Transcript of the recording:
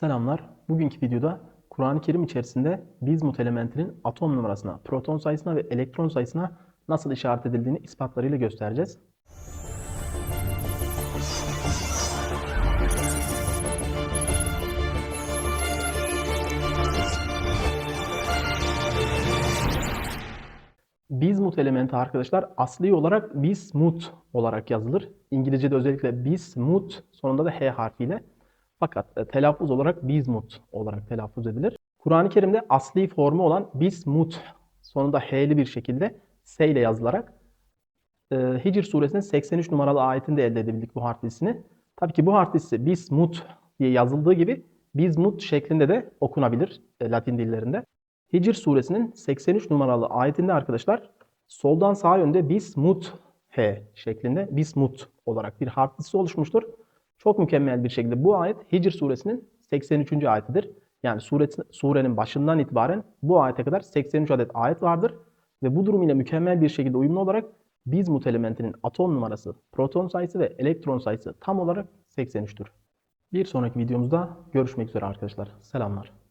Selamlar. Bugünkü videoda Kur'an-ı Kerim içerisinde bizmut elementinin atom numarasına, proton sayısına ve elektron sayısına nasıl işaret edildiğini ispatlarıyla göstereceğiz. Bismut elementi arkadaşlar asli olarak bismut olarak yazılır. İngilizce'de özellikle bismut sonunda da H harfiyle. Fakat e, telaffuz olarak bismut olarak telaffuz edilir. Kur'an-ı Kerim'de asli formu olan bismut sonunda H'li bir şekilde S ile yazılarak e, Hicr suresinin 83 numaralı ayetinde elde edebildik bu harf dizisini. Tabii ki bu harf dizisi bismut diye yazıldığı gibi bismut şeklinde de okunabilir e, Latin dillerinde. Hicr suresinin 83 numaralı ayetinde arkadaşlar soldan sağa yönde bismut H şeklinde bismut olarak bir harf dizisi oluşmuştur. Çok mükemmel bir şekilde bu ayet Hicr suresinin 83. ayetidir. Yani suretin, surenin başından itibaren bu ayete kadar 83 adet ayet vardır. Ve bu durum ile mükemmel bir şekilde uyumlu olarak bismut elementinin atom numarası, proton sayısı ve elektron sayısı tam olarak 83'tür. Bir sonraki videomuzda görüşmek üzere arkadaşlar. Selamlar.